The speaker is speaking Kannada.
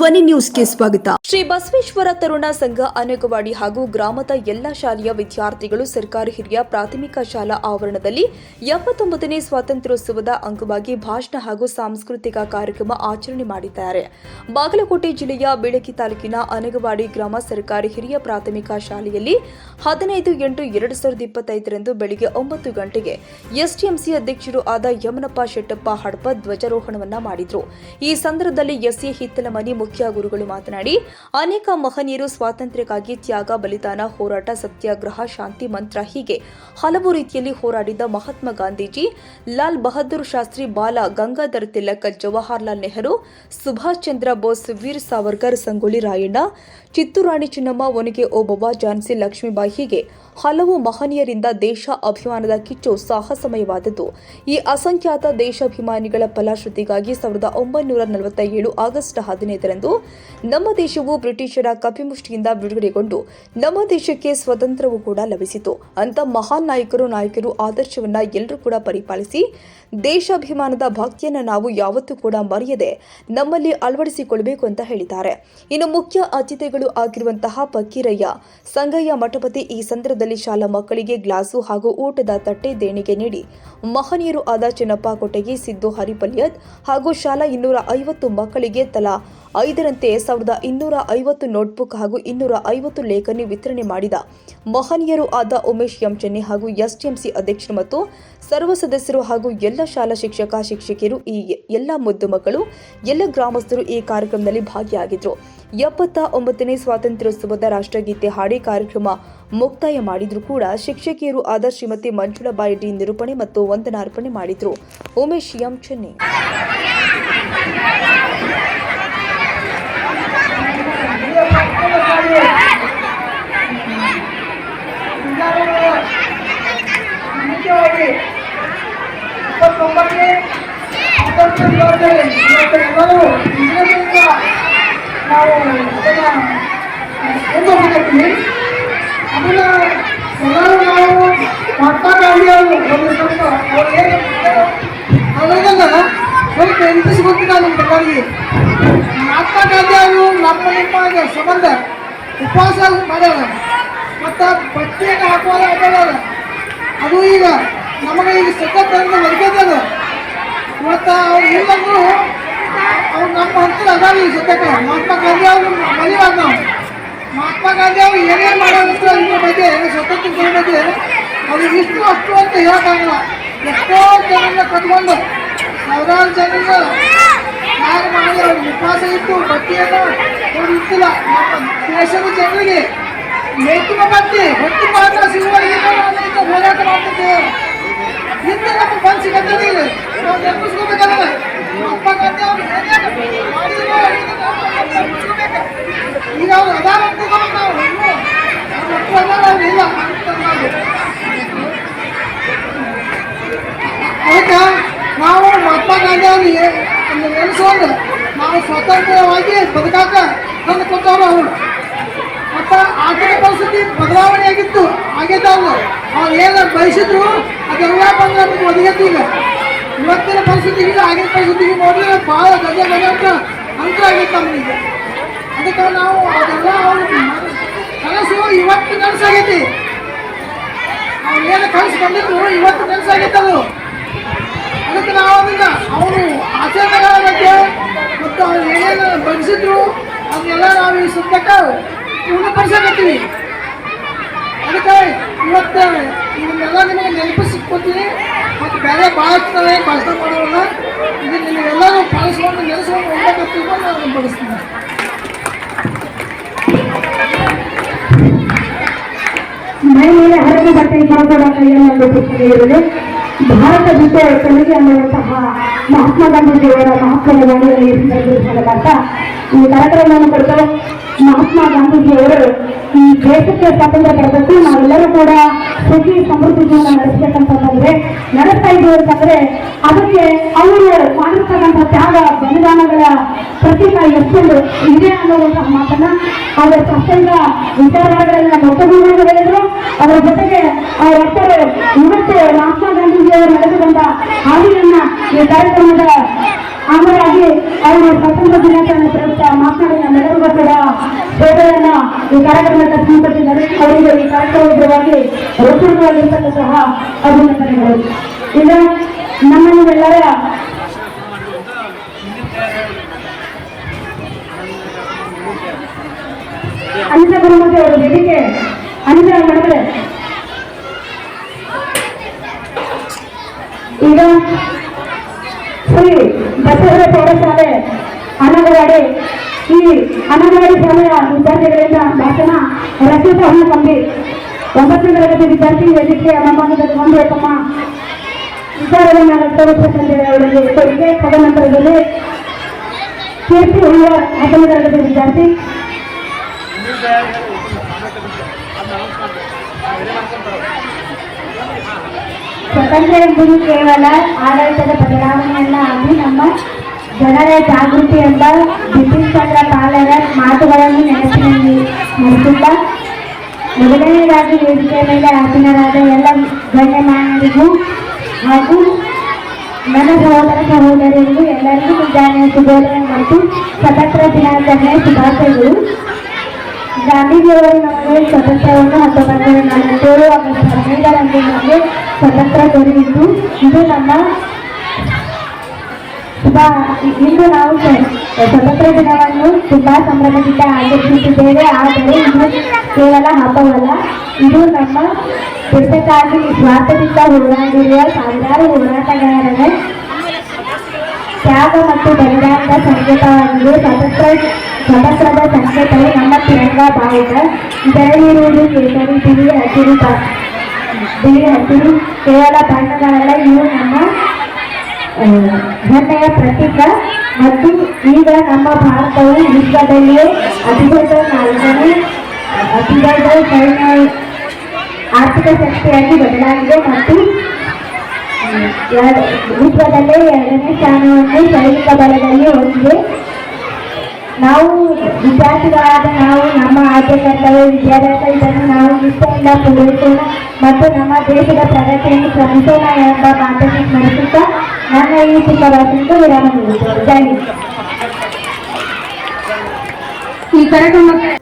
ಧ್ವನಿ ನ್ಯೂಸ್ಗೆ ಸ್ವಾಗತ. ಶ್ರೀ ಬಸವೇಶ್ವರ ತರುಣ ಸಂಘ ಅನಗವಾಡಿ ಹಾಗೂ ಗ್ರಾಮದ ಎಲ್ಲಾ ಶಾಲೆಯ ವಿದ್ಯಾರ್ಥಿಗಳು ಸರ್ಕಾರಿ ಹಿರಿಯ ಪ್ರಾಥಮಿಕ ಶಾಲಾ ಆವರಣದಲ್ಲಿ ಎಪ್ಪತ್ತೊಂಬತ್ತನೇ ಸ್ವಾತಂತ್ರ್ಯೋತ್ಸವದ ಅಂಗವಾಗಿ ಭಾಷಣ ಹಾಗೂ ಸಾಂಸ್ಕೃತಿಕ ಕಾರ್ಯಕ್ರಮ ಆಚರಣೆ ಮಾಡಿದ್ದಾರೆ. ಬಾಗಲಕೋಟೆ ಜಿಲ್ಲೆಯ ಬೆಳಕಿ ತಾಲೂಕಿನ ಅನಗವಾಡಿ ಗ್ರಾಮ ಸರ್ಕಾರಿ ಹಿರಿಯ ಪ್ರಾಥಮಿಕ ಶಾಲೆಯಲ್ಲಿ ಹದಿನೈದು ಎಂಟು ಎರಡು ಸಾವಿರದ ಇಪ್ಪತ್ತೈದರಂದು ಬೆಳಿಗ್ಗೆ ಒಂಬತ್ತು ಗಂಟೆಗೆ ಎಸ್ಟಿಎಂಸಿ ಅಧ್ಯಕ್ಷರು ಆದ ಯಮನಪ್ಪ ಶೆಟ್ಟಪ್ಪ ಹಡಪ ಧ್ವಜಾರೋಹಣವನ್ನ ಮಾಡಿದ್ರು. ಈ ಸಂದರ್ಭದಲ್ಲಿ ಎಸ್ಎ ಹಿತ್ತಲಮನಿ ಮುಖ್ಯ ಗುರುಗಳು ಮಾತನಾಡಿ, ಅನೇಕ ಮಹನೀಯರು ಸ್ವಾತಂತ್ರ್ಯಕ್ಕಾಗಿ ತ್ಯಾಗ, ಬಲಿದಾನ, ಹೋರಾಟ, ಸತ್ಯಾಗ್ರಹ, ಶಾಂತಿ ಮಂತ್ರ ಹೀಗೆ ಹಲವು ರೀತಿಯಲ್ಲಿ ಹೋರಾಡಿದ ಮಹಾತ್ಮ ಗಾಂಧೀಜಿ, ಲಾಲ್ ಬಹದ್ದೂರ್ ಶಾಸ್ತ್ರಿ ಬಾಲ ಗಂಗಾಧರ್ ತಿಲಕ್, ಜವಾಹರ್ಲಾಲ್ ನೆಹರು, ಸುಭಾಷ್ ಚಂದ್ರ ಬೋಸ್, ವೀರ್ ಸಾವರ್ಕರ್, ಸಂಗೊಳ್ಳಿ ರಾಯಣ್ಣ, ಚಿತ್ತೂರಾಣಿ ಚಿನ್ನಮ್ಮ ಒನಗೆ ಓಬವ್ವ ಝಾನ್ಸಿ ಲಕ್ಷ್ಮೀಬಾಯಿ ಹೀಗೆ ಹಲವು ಮಹನೀಯರಿಂದ ದೇಶ ಅಭಿಮಾನದ ಕಿಚ್ಚು ಸಾಹಸಮಯವಾದದ್ದು. ಈ ಅಸಂಖ್ಯಾತ ದೇಶಾಭಿಮಾನಿಗಳ ಫಲಾಶ್ರುತಿಗಾಗಿ ಸಾವಿರದ ಒಂಬೈನೂರ ನಲವತ್ತ ಏಳು ಆಗಸ್ಟ್ ಹದಿನೈದರಂದು ನಮ್ಮ ದೇಶವು ಬ್ರಿಟಿಷರ ಕಪಿಮುಷ್ಟಿಯಿಂದ ಬಿಡುಗಡೆಗೊಂಡು ನಮ್ಮ ದೇಶಕ್ಕೆ ಸ್ವತಂತ್ರವೂ ಕೂಡ ಲಭಿಸಿತು. ಅಂತ ಮಹಾನ್ ನಾಯಕರು ನಾಯಕರು ಆದರ್ಶವನ್ನ ಎಲ್ಲರೂ ಕೂಡ ಪರಿಪಾಲಿಸಿ ದೇಶಾಭಿಮಾನದ ಭಾಗ್ಯನ ನಾವು ಯಾವತ್ತೂ ಕೂಡ ಮರೆಯದೆ ನಮ್ಮಲ್ಲಿ ಅಳವಡಿಸಿಕೊಳ್ಳಬೇಕು ಅಂತ ಹೇಳಿದ್ದಾರೆ. ಇನ್ನು ಮುಖ್ಯ ಅತಿಥಿಗಳು ಆಗಿರುವಂತಹ ಪಕ್ಕಿರಯ್ಯ ಸಂಗಯ್ಯ ಮಠಪತಿ ಈ ಸಂದರ್ಭದಲ್ಲಿ ಶಾಲಾ ಮಕ್ಕಳಿಗೆ ಗ್ಲಾಸು ಹಾಗೂ ಊಟದ ತಟ್ಟೆ ದೇಣಿಗೆ ನೀಡಿ ಮಹನೀಯರು ಆದ ಚಿನ್ನಪ್ಪ ಕೊಟ್ಟಗಿ ಸಿದ್ದು ಹರಿಪಲ್ಯದ್ ಹಾಗೂ ಶಾಲಾ ಇನ್ನೂರ ಐವತ್ತು ಮಕ್ಕಳಿಗೆ ತಲಾ ಐದರಂತೆ ಸಾವಿರದ ಇನ್ನೂರ ಐವತ್ತು ನೋಟ್ಬುಕ್ ಹಾಗೂ ಇನ್ನೂರ ಐವತ್ತು ಲೇಖನಿ ವಿತರಣೆ ಮಾಡಿದ ಮಹನೀಯರು ಆದ ಉಮೇಶ್ ಎಂ ಚೆನ್ನಿ ಹಾಗೂ ಎಸ್ಟಿಎಂಸಿ ಅಧ್ಯಕ್ಷರು ಮತ್ತು ಸರ್ವ ಸದಸ್ಯರು ಹಾಗೂ ಎಲ್ಲ ಶಾಲಾ ಶಿಕ್ಷಕ, ಶಿಕ್ಷಕಿಯರು ಈ ಎಲ್ಲ ಮುದ್ದು ಮಕ್ಕಳು, ಎಲ್ಲ ಗ್ರಾಮಸ್ಥರು ಈ ಕಾರ್ಯಕ್ರಮದಲ್ಲಿ ಭಾಗಿಯಾಗಿದ್ದರು ಎಪ್ಪತ್ತ ಒಂಬತ್ತನೇ ಸ್ವಾತಂತ್ರ್ಯೋತ್ಸವದ ರಾಷ್ಟ್ರಗೀತೆ ಹಾಡಿ ಕಾರ್ಯಕ್ರಮ ಮುಕ್ತಾಯ ಮಾಡಿದ್ರು ಕೂಡ ಶಿಕ್ಷಕಿಯರು ಆದ ಶ್ರೀಮತಿ ಮಂಜುಳಾಬಾಯಿ ಡಿ ನಿರೂಪಣೆ ಮತ್ತು ವಂದನಾರ್ಪಣೆ ಮಾಡಿದ್ರು. ಉಮೇಶ್ ಎಂ ಮುಖ್ಯವಾಗಿ ಇಪ್ಪತ್ತೊಂಬತ್ತನೇ ಸ್ವಾತಂತ್ರ್ಯ ದಿನಾಚರಣೆ ಇವತ್ತು ಎಲ್ಲರೂ ಇಂಗ್ಲೆಂಡ್ನಿಂದ ಅದನ್ನು ಮುಂದುವರಿಸಿದ್ದೀವಿ ಅದನ್ನು ಎಲ್ಲರೂ ನಾವು ಅವರು ಒಂದು ನಮ್ಮ ಎಲ್ಲರಿಗೆ ಮಹಾತ್ಮ ಸಂಬಂಧ ಉಪವಾಸ ಮಾಡ್ಯಾರ ಮತ್ತು ಪ್ರತ್ಯೇಕ ಹಾಕುವಾಗ ಅದು ಈಗ ನಮಗೆ ಈಗ ಸಖತ್ತಂದ್ರೆ ಒದಗದ ಮತ್ತು ಅವ್ರು ಇಲ್ಲಂದ್ರು ಅವ್ರು ನಮ್ಮ ಹಂತದ ಅದಾವ ಈ ಸದ್ಯಕ್ಕೆ ಮಹಾತ್ಮ ಗಾಂಧಿ ಅವರು ಮರಿಬಾರ್ದು ನಾವು ಮಹಾತ್ಮ ಗಾಂಧಿ ಅವ್ರು ಏನೇನು ಮಾಡೋದಿತ್ತು ಇದ್ರ ಬಗ್ಗೆ ಸ್ವತಂತ್ರ ಬಗ್ಗೆ ಅದು ಇಷ್ಟು ಅಷ್ಟು ಅಂತ ಹೇಳೋಕ್ಕಾಗಲ್ಲ ಎಷ್ಟೋ ಜನರನ್ನ ಕಟ್ಕೊಂಡು ಸಾವಿರಾರು ಜನರನ್ನ ಯಾರು ಮಾಡಿದ್ರೆ ಅವ್ರಿಗೆ ವಿಶ್ವಾಸ ಇತ್ತು ಬಟ್ಟೆಯನ್ನು ಅವ್ರು ಇಟ್ಟಿಲ್ಲ ದೇಶದ ಜನರಿಗೆ ನೇತಿಕ ಬಟ್ಟೆ ಹೊತ್ತು ಮಾತ್ರ ಸಿಗುವವರೆಗೆ ಹೋರಾಟ ಮಾಡ್ತಿದ್ದೇವೆ ಹಿಂದೆ ನಮ್ಮ ಇಲ್ಲಿ ನಾವು. ಈಗ ನಾವು ಅವ್ರು ಇಲ್ಲ. ಅದಕ್ಕೆ ನಾವು ಮಹಾತ್ಮ ಗಾಂಧಿ ಅವ್ರಿಗೆ ನೆನೆಸ್ಕೊಂಡು ನಾವು ಸ್ವತಂತ್ರವಾಗಿ ಬದುಕಾಕ ತಂದು ಕೊಟ್ಟವರು ಅವರು ಮತ್ತು ಆರ್ಥಿಕ ಪರಿಸ್ಥಿತಿ ಬದಲಾವಣೆ ಆಗಿತ್ತು ಆಗಿದ್ದಾವು ಅವ್ರು ಏನು ಬಯಸಿದ್ರು ಅದೆಲ್ಲ ಬಂದ್ರೆ ನಮಗೆ ಒದಗತ್ತೀಗ ಇವತ್ತಿನ ಪರಿಸ್ಥಿತಿಗೆ ಆಗಿನ ಪರಿಸ್ಥಿತಿಗೆ ನೋಡಿದ್ರೆ ಭಾಳ ಗಜ ಗಜ ಅಂತ ಅಂತರ ಆಗಿತ್ತು ನಮಗೆ ಅದಕ್ಕೆ ನಾವು ಅದೆಲ್ಲ ಅವ್ರು ಕನಸು ಇವತ್ತು ನನಸಾಗೈತಿ ಅವ್ರು ಏನು ಕನಸು ಬಂದಿದ್ರು ಇವತ್ತು ನನಸಾಗೈತೆ ಅದು. ಅದಕ್ಕೆ ನಾವು ಅದನ್ನ ಅವರು ಆಚರಣೆಗಳ ಬಗ್ಗೆ ಮತ್ತು ಅವ್ರು ಏನೇನು ಬಡಿಸಿದ್ರು ಅದನ್ನೆಲ್ಲ ನಾವು ಈ ಸದ್ಯಕ್ಕೆ ಪೂರ್ಣಪಡಿಸಕತ್ತೀವಿ ಅದಕ್ಕೆ ಇವತ್ತು ಇವನ್ನೆಲ್ಲ ನಿಮಗೆ ನೆನಪಿಸ್ಕೊತೀನಿ ಮತ್ತು ಬೇರೆ ಭಾಳ ಭಾಷಣ ಮಾಡೋಲ್ಲ ಇದು ನಿಮಗೆಲ್ಲರೂ ಪಾಲಿಸ್ಕೊಂಡು ನೆನೆಸ್ಕೊಂಡು ಹೋಗ್ಬೇಕಂತ ನಾನು ಬಡಿಸ್ತೀನಿ ಮೈ ಹರಕೆ ಬಟ್ಟೆ ಪುಸ್ತಕವಿರಲಿ ಭಾರತ ಜೊತೆ ಕೊಡುಗೆ ಅನ್ನುವಂತಹ ಮಹಾತ್ಮ ಗಾಂಧೀಜಿಯವರ ಮಹತ್ವದ ಸಂದರ್ಭ ಈ ಕಾರ್ಯಕ್ರಮವನ್ನು ಕೊಡ್ತಾರೆ ಮಹಾತ್ಮ ಗಾಂಧೀಜಿಯವರು. ಈ ದೇಶಕ್ಕೆ ಸ್ವಾತಂತ್ರ್ಯ ಬರಬೇಕು. ನಾವೆಲ್ಲರೂ ಕೂಡ ಸುಖಿ ಸಮೃದ್ಧಿ ಜೀವನ ನಡೆಸಬೇಕಂತಂದ್ರೆ ನಡೆಸ್ತಾ ಇದ್ದೀವಿ ಅಂತಂದ್ರೆ ಅದಕ್ಕೆ ಅವರು ಮಾಡಿರ್ತಕ್ಕಂಥ ತ್ಯಾಗ, ಬಲಿದಾನಗಳ ಪ್ರತೀಕ ಎಷ್ಟೊಂದು ಇದೆ ಅನ್ನುವಂತಹ ಮಾತನ್ನ ಅವರ ಸ್ಪಷ್ಟಂಗ ವಿಚಾರಗಳನ್ನ ಮೊಟ್ಟಮೊದಲು ಹೇಳಿದ್ರು. ಅದರ ಜೊತೆಗೆ ಅವರ ರಕ್ತರು ಇವತ್ತು ಮಹಾತ್ಮ ಗಾಂಧೀಜಿಯವರು ನಡೆದು ಬಂದ ಹಾದಿಯನ್ನ ಈ ಕಾರ್ಯಕ್ರಮದ ಆಮೇಲಾಗಿ ಅವರು ಸ್ವತಂತ್ರ ದಿನಾಚರಣೆ ಪ್ರಯುಕ್ತ ಮಾತನಾಡಿದ ನಮ್ಮೆಲ್ಲರಿಗೂ ಕೂಡ ಸೇವೆಯನ್ನ ಈ ಕಾರ್ಯಕ್ರಮದ ಸಂಪತ್ತಿ ಅವರಿಗೆ ಈ ಕಾರ್ಯಕ್ರಮವಾಗಿ ಸಹ ಅಭಿನಂದನೆಗಳು. ಈಗ ನಮ್ಮನ್ನೆಲ್ಲರ ಅನಿತಾ ಗುರುಮತಿ ಅವರ ವೇದಿಕೆ, ಅನಿತಾ ಮಾಡಿದ್ರೆ ಈಗ ಶ್ರೀ ಬಸವರ ಪ್ರೌಢಶಾಲೆ ಅನಗವಾಡಿ ಈ ಅನಗವಾಡಿ ಶಾಲೆಯ ವಿದ್ಯಾರ್ಥಿಗಳಿಂದ ಭಾಷಣ ರಚಿತ ಹೊನ್ನಕಂಬಿ ಒಂಬತ್ತನೇ ತರಗತಿ ವಿದ್ಯಾರ್ಥಿ ವೇದಿಕೆಯ ಮೊಮ್ಮಗದಲ್ಲಿ ಒಂದು ತಮ್ಮ ವಿಚಾರವನ್ನು ವ್ಯಕ್ತಪಡಿಸಿದ್ದಾರೆ ಅವರಿಗೆ ಕೊಡುಗೆ ತದನಂತರದಲ್ಲಿ ಕೀರ್ತಿ ಹುಡುಗರ್ ಹತ್ತನೇ ತರಗತಿ ವಿದ್ಯಾರ್ಥಿ ಸ್ವಾತಂತ್ರ್ಯ ಎಂಬುದು ಕೇವಲ ಆಡಳಿತದ ಬದಲಾವಣೆಯಲ್ಲ ಅದು ನಮ್ಮ ಜನರ ಜಾಗೃತಿ ಎಂಬ ಬ್ರಿಟಿಷ್ ಚಂದ್ರ ಪಾಲರ ಮಾತುಗಳನ್ನು ನೆನಪಿನಲ್ಲಿ ನಡೆಸುತ್ತಾ ಮೊದಲನೆಯದಾಗಿ ವೇದಿಕೆಯ ಮೇಲೆ ಆಸೀನರಾದ ಎಲ್ಲ ಗಣ್ಯಮಾನ್ಯರಿಗೂ ಹಾಗೂ ನನ್ನ ಸಹೋದರ ಸಹೋದರಿಯರಿಗೂ ಎಲ್ಲರಿಗೂ ಮುಂಜಾನೆಯ ಶುಭೋದಯ ಮತ್ತು ಸ್ವತಂತ್ರ ದಿನಾಚರಣೆ ಶುಭಾಶಯಗಳು ಗಾಂಧೀಜಿಯವರು ನಮಗೆ ಸ್ವತಂತ್ರವನ್ನು ಹತ್ತೊಂಬತ್ತು ನೂರ ನಲವತ್ತೇಳು ಆಗಸ್ಟ್ ಹದಿನೈದರಂದು ನಮಗೆ ಸ್ವತಂತ್ರ ದೊರೆಯಿತು ಇದು ನಮ್ಮ ಶುಭ ಇಂದು ನಾವು ಸ್ವತಂತ್ರ ದಿನವನ್ನು ತುಂಬಾ ಸಂಭ್ರಮದಿಂದ ಆಚರಿಸುತ್ತಿದ್ದೇವೆ. ಆದರೆ ಇದು ಕೇವಲ ಹಬ್ಬವಲ್ಲ, ಇದು ನಮ್ಮ ದೇಶಕ್ಕಾಗಿ ಸ್ವಾರ್ಥದಿಂದ ಹೋರಾಡಿರುವ ಸಾವಿರಾರು ಹೋರಾಟಗಾರರ ತ್ಯಾಗ ಮತ್ತು ಬಲಿದಾನದ ಸಂಕೇತವಾಗಿದೆ ಸ್ವತಂತ್ರ ಸ್ವತಂತ್ರದ ಸಂಕೇತವು ನಮ್ಮ ತಿರಂಗ ಬಾವುಟ ಇದರಲ್ಲಿರುವುದು ಕೇಸರಿ ಬಿಳಿ ಹಸಿರು ಬಿಳಿ ಹಸಿರು, ಕೇವಲ ಬಣ್ಣಗಳಲ್ಲ ಇವು ಹೆಮ್ಮೆಯ ಪ್ರತೀಕ ಮತ್ತು ಈಗ ನಮ್ಮ ಭಾರತವು ವಿಶ್ವದಲ್ಲಿಯೇ ಅತಿದೊಡ್ಡ ನಾಲ್ಕನೇ ಅತಿದೊಡ್ಡ ಸೈನ್ಯ ಆರ್ಥಿಕ ಶಕ್ತಿಯಾಗಿ ಬದಲಾಗಿದೆ ಮತ್ತು ವಿಶ್ವದಲ್ಲೇ ಎರಡನೇ ಸ್ಥಾನವನ್ನು ಸೈನಿಕ ಬಲದಲ್ಲಿ ಹೊಂದಿದೆ. ನಾವು ವಿದ್ಯಾರ್ಥಿಗಳಾದ ನಾವು, ನಮ್ಮ ಆದ್ಯ ಕರ್ತವ್ಯ ವಿದ್ಯಾಭ್ಯಾಸ ಇದನ್ನು ನಾವು ನಿಷ್ಠೆಯಿಂದ ಪೂರೈಸೋಣ ಮತ್ತು ನಮ್ಮ ದೇಶದ ಪ್ರಗತಿಯನ್ನು ಶ್ರಮಿಸೋಣ ಎಂಬ ಮಾತನ್ನು ಸ್ಮರಿಸುತ್ತಾ ನನ್ನ ಈ ಚಿಕ್ಕ ಭಾಷಣಕ್ಕೆ ವಿರಾಮ ನೀಡುತ್ತೇನೆ ಈ ಕಾರ್ಯಕ್ರಮಕ್ಕೆ